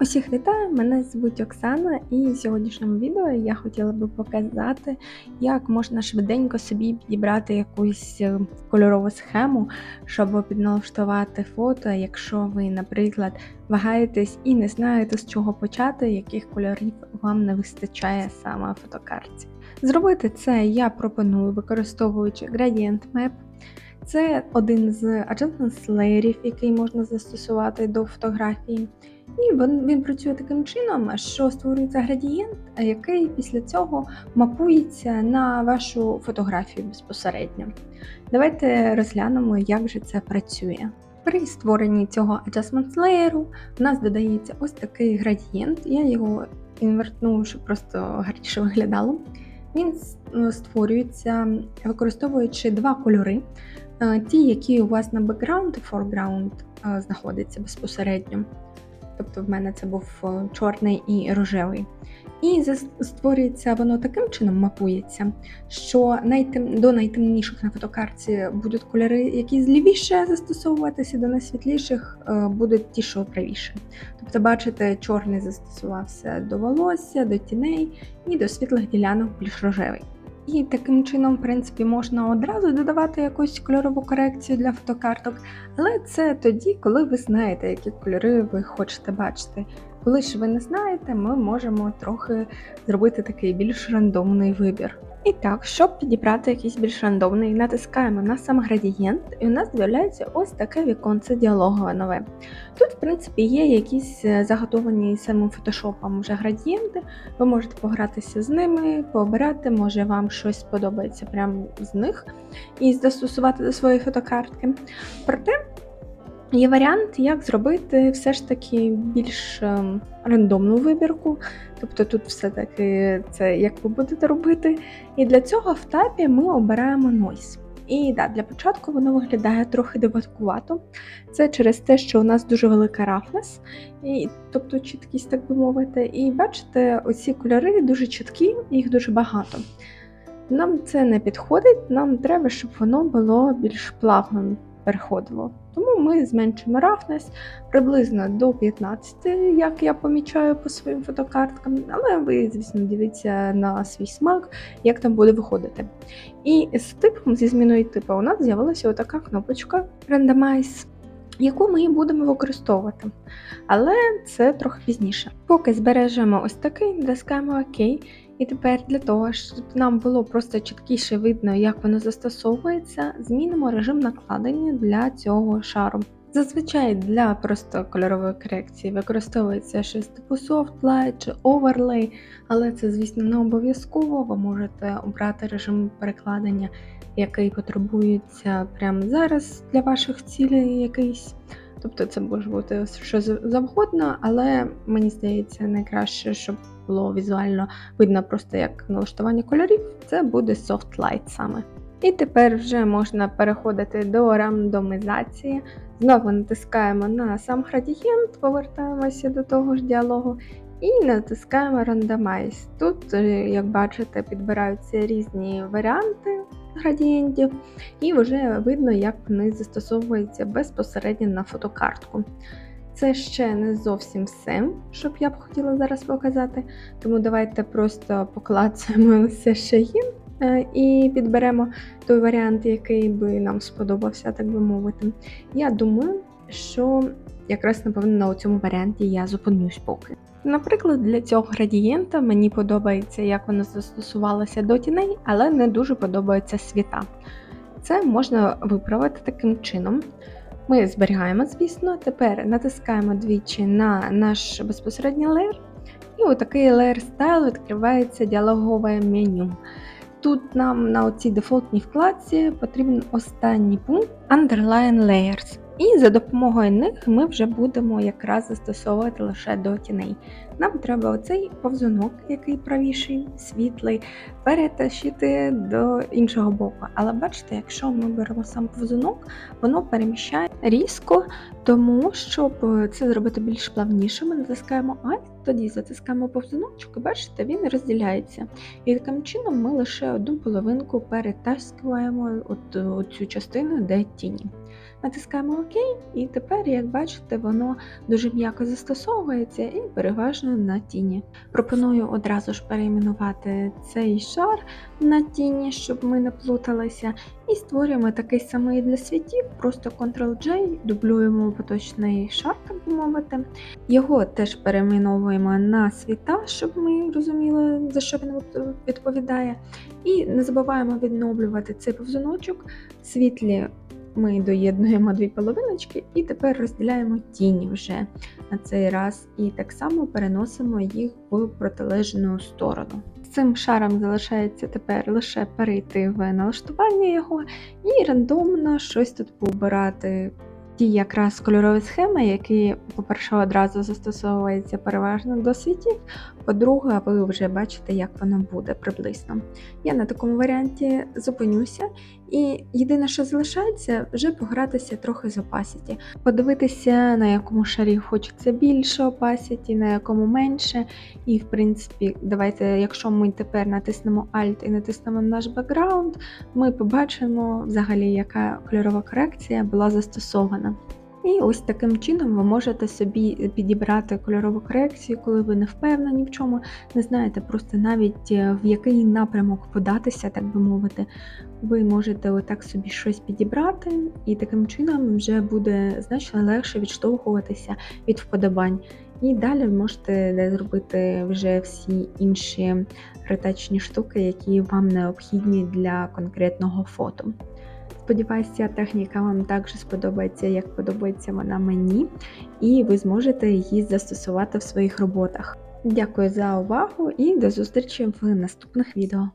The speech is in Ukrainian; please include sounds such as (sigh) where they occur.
Усіх вітаю! Мене звуть Оксана, і в сьогоднішньому відео я хотіла би показати, як можна швиденько собі підібрати якусь е, кольорову схему, щоб підналаштувати фото, якщо ви, наприклад, вагаєтесь і не знаєте, з чого почати, яких кольорів вам не вистачає саме фотокартці. Зробити це я пропоную, використовуючи Gradient Map. Це один з adjustment layer, який можна застосувати до фотографії. І він, він працює таким чином, що створюється градієнт, який після цього мапується на вашу фотографію безпосередньо. Давайте розглянемо, як же це працює. При створенні цього adjustment layer у нас додається ось такий градієнт. Я його інвертну, щоб просто гарніше виглядало. Він створюється, використовуючи два кольори. Е, ті, які у вас на background і foreground е, знаходяться безпосередньо. Тобто в мене це був е, чорний і рожевий. І створюється воно таким чином, мапується, що найтем... до найтемніших на фотокарті будуть кольори, які злівіше застосовуватися, до найсвітліших будуть ті, що правіше. Тобто, бачите, чорний застосувався до волосся, до тіней і до світлих ділянок більш рожевий. І таким чином, в принципі, можна одразу додавати якусь кольорову корекцію для фотокарток, але це тоді, коли ви знаєте, які кольори ви хочете бачити. Коли ж ви не знаєте, ми можемо трохи зробити такий більш рандомний вибір. І так, щоб підібрати якийсь більш рандомний, натискаємо на сам градієнт, і у нас з'являється ось таке віконце діалогове нове. Тут, в принципі, є якісь е, заготовані самим фотошопом вже градієнти, ви можете погратися з ними, пообирати, може вам щось сподобається прямо з них і застосувати до своєї фотокартки. Проте Є варіант, як зробити все ж таки більш ем, рандомну вибірку, тобто тут все-таки це як ви будете робити. І для цього в тапі ми обираємо Noise. І да, для початку воно виглядає трохи диваткувато. Це через те, що у нас дуже велика рафнес, і, тобто чіткість, так би мовити. І бачите, оці кольори дуже чіткі, їх дуже багато. Нам це не підходить, нам треба, щоб воно було більш плавним переходило. Тому ми зменшимо рафнес приблизно до 15, як я помічаю по своїм фотокарткам, але ви, звісно, дивіться на свій смак, як там буде виходити. І з типом, зі зміною типу, у нас з'явилася отака кнопочка Randomize. Яку ми і будемо використовувати, але це трохи пізніше. Поки збережемо ось такий, натискаємо ОК, і тепер для того, щоб нам було просто чіткіше видно, як воно застосовується, змінимо режим накладення для цього шару. Зазвичай для просто кольорової корекції використовується щось типу Soft Light чи Overlay, але це, звісно, не обов'язково. Ви можете обрати режим перекладення, який потребується прямо зараз для ваших цілей якийсь. Тобто це може бути що завгодно, але мені здається, найкраще, щоб було візуально видно просто як налаштування кольорів, це буде Soft Light саме. І тепер вже можна переходити до рандомізації. Знову натискаємо на сам градієнт, повертаємося до того ж діалогу. І натискаємо Randomize. Тут, е, як бачите, підбираються різні варіанти градієнтів, і вже видно, як вони застосовуються безпосередньо на фотокартку. Це ще не зовсім все, що б я б хотіла зараз показати. Тому давайте просто поклацаємо (laughs) все ще їм е, і підберемо той варіант, який би нам сподобався, так би мовити. Я думаю, що якраз, напевно, на цьому варіанті я зупинюсь поки. Наприклад, для цього градієнта мені подобається, як воно застосувалося до тіней, але не дуже подобається світа. Це можна виправити таким чином. Ми зберігаємо, звісно, тепер натискаємо двічі на наш безпосередній леєр, і отакий layer Style відкривається діалогове меню. Тут нам на цій дефолтній вкладці потрібен останній пункт Underline Layers. І за допомогою них ми вже будемо якраз застосовувати лише до тіней. Нам треба оцей повзунок, який правіший, світлий, перетащити до іншого боку. Але бачите, якщо ми беремо сам повзунок, воно переміщає різко, тому щоб це зробити більш плавніше, ми натискаємо Alt, тоді затискаємо повзуночок, і бачите, він розділяється. І таким чином ми лише одну половинку перетаскуємо от, цю частину, де тіні. Натискаємо ОК, і тепер, як бачите, воно дуже м'яко застосовується і переважно на тіні. Пропоную одразу ж перейменувати цей шар на тіні, щоб ми не плуталися, і створюємо такий самий для світів, просто Ctrl-J, дублюємо поточний шар, так би мовити. Його теж перейменовуємо на світа, щоб ми розуміли, за що він відповідає. І не забуваємо відновлювати цей повзуночок. Світлі ми доєднуємо дві половиночки і тепер розділяємо тіні вже на цей раз. І так само переносимо їх в протилежну сторону. Цим шаром залишається тепер лише перейти в налаштування його і рандомно щось тут пообирати. Ті якраз кольорові схеми, які, по-перше, одразу застосовуються переважно до світів, по-друге, ви вже бачите, як воно буде приблизно. Я на такому варіанті зупинюся, і єдине, що залишається, вже погратися трохи з opacity. Подивитися, на якому шарі хочеться більше opacity, на якому менше. І, в принципі, давайте, якщо ми тепер натиснемо Alt і натиснемо наш бекграунд, ми побачимо взагалі, яка кольорова корекція була застосована. І ось таким чином ви можете собі підібрати кольорову корекцію, коли ви не впевнені в чому, не знаєте просто навіть е, в який напрямок податися, так би мовити. Ви можете отак собі щось підібрати, і таким чином вже буде значно легше відштовхуватися від вподобань. І далі можете зробити вже всі інші ретачні штуки, які вам необхідні для конкретного фото. Сподіваюся, техніка вам також сподобається, як подобається вона мені, і ви зможете її застосувати в своїх роботах. Дякую за увагу і до зустрічі в наступних відео.